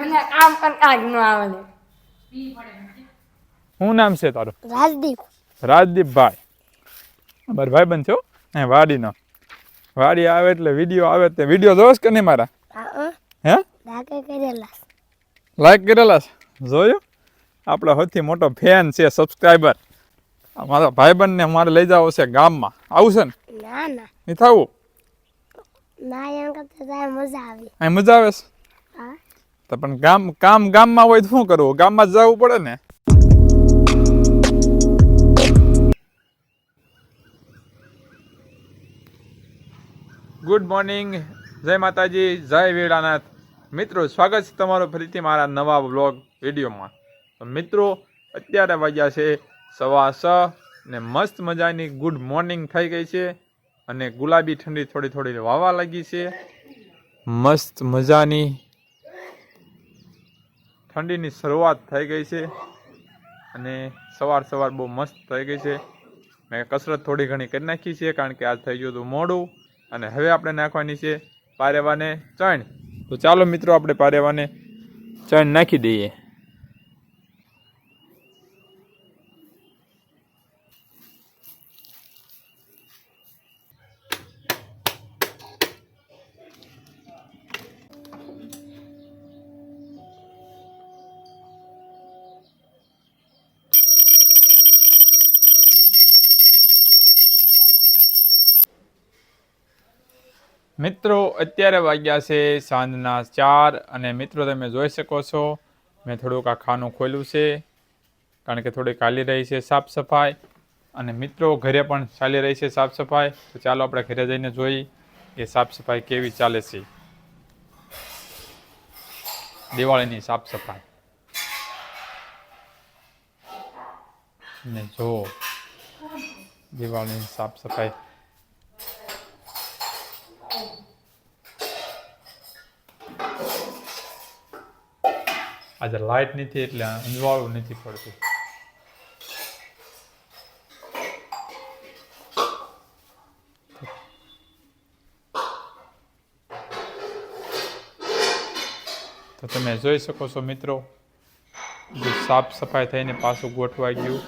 મને કામ પણ કાંઈક ન આવે શું નામ છે તારું? રાજદીપ. રાજદીપભાઈ. અમારા ભાઈબંધ છો હે. વાડીનો. વાડી આવે એટલે વીડિયો આવે તે. વીડિયો જોશ કે નહીં મારા? હે લાઈક કરેલા છે? જોયું? આપણો સૌથી મોટો ફેન છે સબસ્ક્રાઈબર. મારા ભાઈબંધને મારે લઈ જાવ છે ગામમાં. આવશે ને? ના ના. નહીં થવું? ના એમ કરતા મજા આવે. મજા આવે છે? તો પણ ગામ કામ ગામમાં હોય તો શું કરવું? ગામમાં જવું પડે ને? ગુડ મોર્નિંગ જય માતાજી, જય વીરાનાથ મિત્રો, સ્વાગત છે તમારું ફરીથી મારા નવા બ્લોગ વિડીયોમાં. તો મિત્રો, અત્યારે વાગ્યા છે સવા છ ને મસ્ત મજાની ગુડ મોર્નિંગ થઈ ગઈ છે અને ગુલાબી ઠંડી થોડી થોડી વાવા લાગી છે. મસ્ત મજાની ઠંડીની શરૂઆત થઈ ગઈ છે અને સવાર સવાર બહુ મસ્ત થઈ ગઈ છે. મેં કસરત થોડી ઘણી કરી નાખી છે કારણ કે આજ થઈ ગયું હતું મોડું અને હવે આપણે નાખવાની છે પારેવાને ચણ. તો ચાલો મિત્રો, આપણે પારેવાને ચણ નાખી દઈએ. મિત્રો, અત્યારે વાગ્યા છે સાંજના ચાર અને મિત્રો, તમે જોઈ શકો છો, મેં થોડુંક આ ખાનું ખોલ્યું છે, કારણ કે થોડી ચાલી રહી છે સાફ સફાઈ. અને મિત્રો, ઘરે પણ ચાલી રહી છે સાફ સફાઈ. તો ચાલો આપણે ઘરે જઈને જોઈ એ સાફ સફાઈ કેવી ચાલે છે. દિવાળીની સાફ સફાઈ. ને જો, દિવાળીની સાફ સફાઈ આજે લાઇટ નથી એટલે અંજવાળું નથી પડતું તો તમે જોઈ શકો છો મિત્રો, જે સાફ સફાઈ થઈને પાછું ગોઠવાઈ ગયું,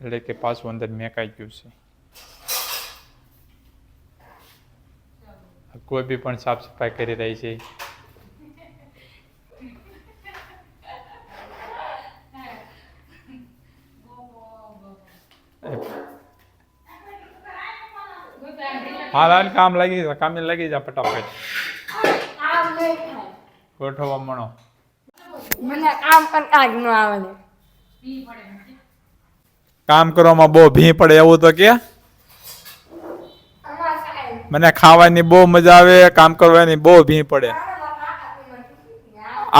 એટલે કે પાછું અંદર મેકાઈ ગયું છે. કોઈ બી પણ સાફ સફાઈ કરી રહી છે હાલ હાલ કામ લાગી જા કામે લાગી જા ફટાફટ. ગોઠવવા મણો મને કામ પણ કાંઈક ન આવડે કામ કરવામાં બહુ ભી પડે એવું તો કે? મને ખાવાની બહુ મજા આવે કામ કરવાની બહુ ભી પડે.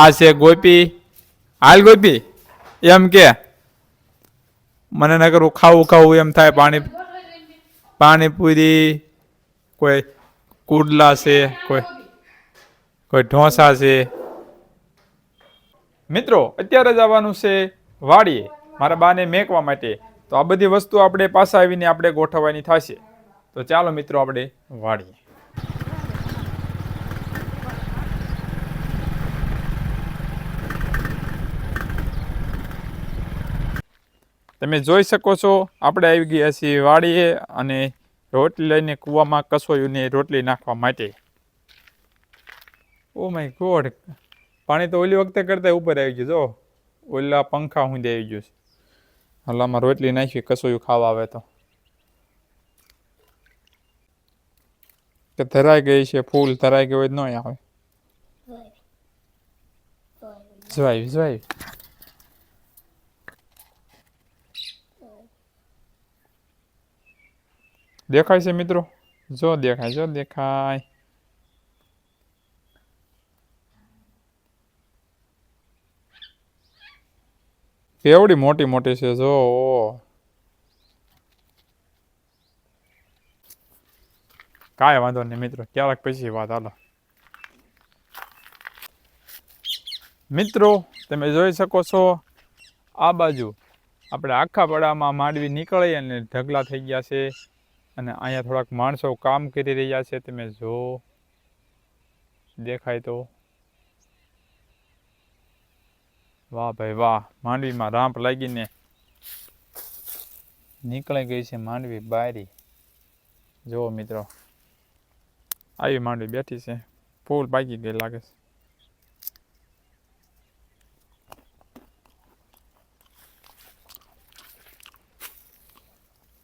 આ છે ગોપી. હાલ ગોપી એમ કે? મને ન કરવું ખાવું ખાવું એમ થાય પાણી પાણીપુરી કોઈ કુડલા છે, કોઈ કોઈ ઢોસા છે. મિત્રો, અત્યારે જવાનું છે વાડીએ, મારા બાને મેકવા માટે. તો આ બધી વસ્તુ આપણે પાછા આવીને આપણે ગોઠવવાની થશે. તો ચાલો મિત્રો, આપણે વાળીએ તમે જોઈ શકો છો, આપણે આવી ગયા છીએ વાડીએ અને રોટલી લઈને કૂવામાં કસોયુંને રોટલી નાખવા માટે. ઓ માય ગોડ પાણી તો ઓલી વખતે કરતા ઉપર આવી ગયું જો. ઓલા પંખા સુધી આવી ગયું છે. હલામાં રોટલી નાખી કસોયું ખાવા આવે તો. કે ધરાઈ ગઈ છે ફૂલ ધરાઈ ગયું હોય ન આવે. જવાય જવાય દેખાય છે મિત્રો? જો દેખાય જો દેખાય. કેવડી મોટી મોટી છે, જો. કાંઈ વાંધો નહીં મિત્રો, ક્યારેક પછી વાત હાલો. મિત્રો, તમે જોઈ શકો છો, આ બાજુ આપણે આખા પડામાં માંડવી નીકળી અને ઢગલા થઈ ગયા છે. અને અહીંયા થોડાક માણસો કામ કરી રહ્યા છે, તમે જો. દેખાય તો. વાહ ભાઈ વાહ, માંડવીમાં રાંપ લાગીને નીકળી ગઈ છે માંડવી બારી. જુઓ મિત્રો, આવી માંડવી બેઠી છે. ફૂલ પાકી ગઈ લાગે છે.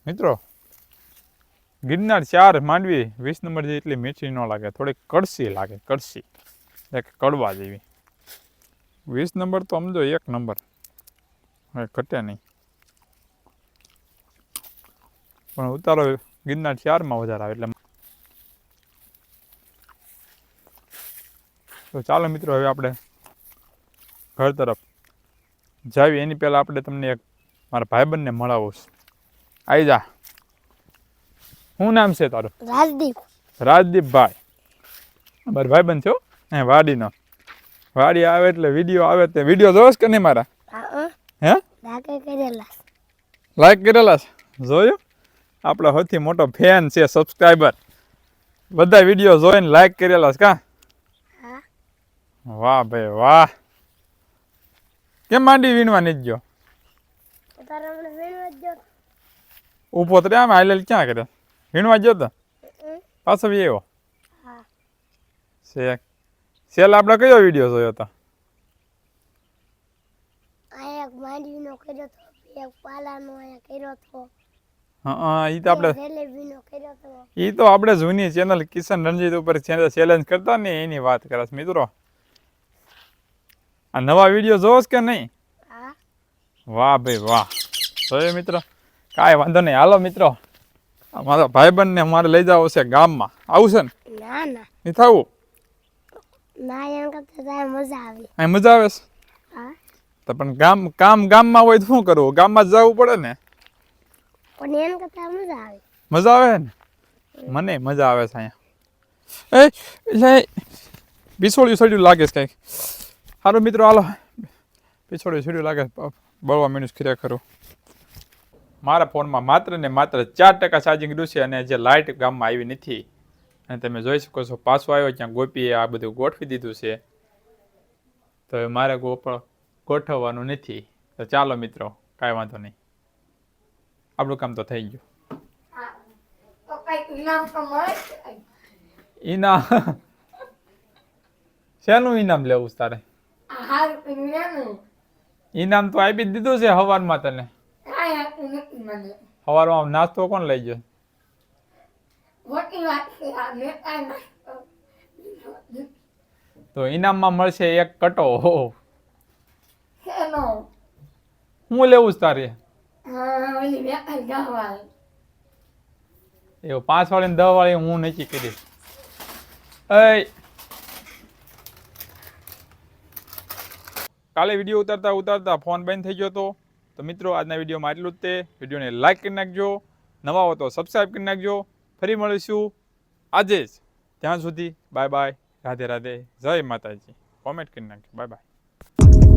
મિત્રો ગિરનાર ચાર માંડવી, વીસ નંબર જેવી એટલી મીઠી ન લાગે થોડી કડસી લાગે, કડસી. એક કડવા જેવી. વીસ નંબર તો સમજો એક નંબર. હવે ઘટે નહીં. પણ ઉતારો ગિરનાર ચારમાં વધારે આવે એટલે તો ચાલો મિત્રો, હવે આપણે ઘર તરફ જાવી. એની પહેલાં આપણે તમને એક મારા ભાઈબંધને મળાવું આવી જા. શું નામ છે તારું? રાજદીપ. રાજદીપભાઈ. ભાઈ ભાઈબંધ છો હે. વાડીનો. વાડી આવે એટલે વીડિયો આવે તે. વીડિયો જોશ કે નહીં મારા? હા લાઈક કરેલા છે? જોયું? આપણો સૌથી મોટો ફેન છે સબસ્ક્રાઈબર બધા વીડિયો જોઈને લાઈક કરેલા છે કા? વાહ ભાઈ વાહ. કેમ માંડી વીણવા નથી ગયો? તો આમ હાલેલ ક્યાં કરે? વીણવા ગયો તો. પાછો બી આવ્યો? છે. સેલ આપણે કયો વીડિયો જોયો હતો એક માંડવીનો કર્યો તો એક પાલાનો કર્યો તો. હા એ તો આપણે તો. આપણે જૂની ચેનલ કિશન રણજીત ઉપર ચેલેન્જ કરતા ને એની વાત કરે છે મિત્રો. આ નવા વીડિયો જોશ કે નહીં? વાહ ભાઈ વાહ. જોયો મિત્રો? કાંઈ વાંધો નહીં. હાલો મિત્રો. મારા ભાઈબંધને મારે લઈ જાવ છે ગામમાં. આવું છે ને? ના ના. નહીં થવું? ના એમ કરતા તારે મજા આવી. અહીં મજા આવે છે? હા. તો પણ ગામ કામ ગામમાં હોય તો શું કરવું? ગામમાં જ જવું પડે ને? પણ એમ કરતા મજા આવી. મજા આવે ને? મને મજા આવે છે અહીંયા. એ લે બિછોડ્યું સડ્યું લાગે છે કંઈક. સારું મિત્રો હાલો. બિછોડ્યું સડ્યું લાગે બળવા મીણું ખીરે ખરું મારા ફોનમાં માત્ર ને માત્ર ચાર ટકા ચાર્જિંગ રહ્યું છે અને જે લાઇટ ગામમાં આવી નથી. અને તમે જોઈ શકો છો પાછો આવ્યો ત્યાં ગોપીએ આ બધું ગોઠવી દીધું છે. તો હવે મારે ગોપળ ગોઠવવાનું નથી. તો ચાલો મિત્રો કાંઈ વાંધો નહીં. આપણું કામ તો થઈ ગયું. ઇનામ શેનું ઇનામ લેવું તારે? ઇનામ તો આપી જ દીધું છે હવાનમાં તને. મને. સવારમાં નાસ્તો કોણ લઈ ગયો? મોટી વાત છે? આ મેં કાંઈ નાસ્તો તો ઇનામમાં મળશે એક કટો શેનો? હું લેવું છે તારે? હા ઓલી વેપાર ગાવાય એવું પાંચ વાળી ને દસ વાળી હું નક્કી કરીશ. એ કાલે વીડિયો ઉતારતા ઉતારતા ફોન બંધ થઈ ગયો હતો તો મિત્રો, આજના વિડીયોમાં આટલું જ તે. વિડીયોને લાઇક કરી નાખજો. નવા હો તો સબસ્ક્રાઈબ કરી નાખજો. ફરી મળીશું. આજે જ. ત્યાં સુધી બાય બાય રાધે રાધે. જય માતાજી. કોમેન્ટ કરી નાખજો. Bye bye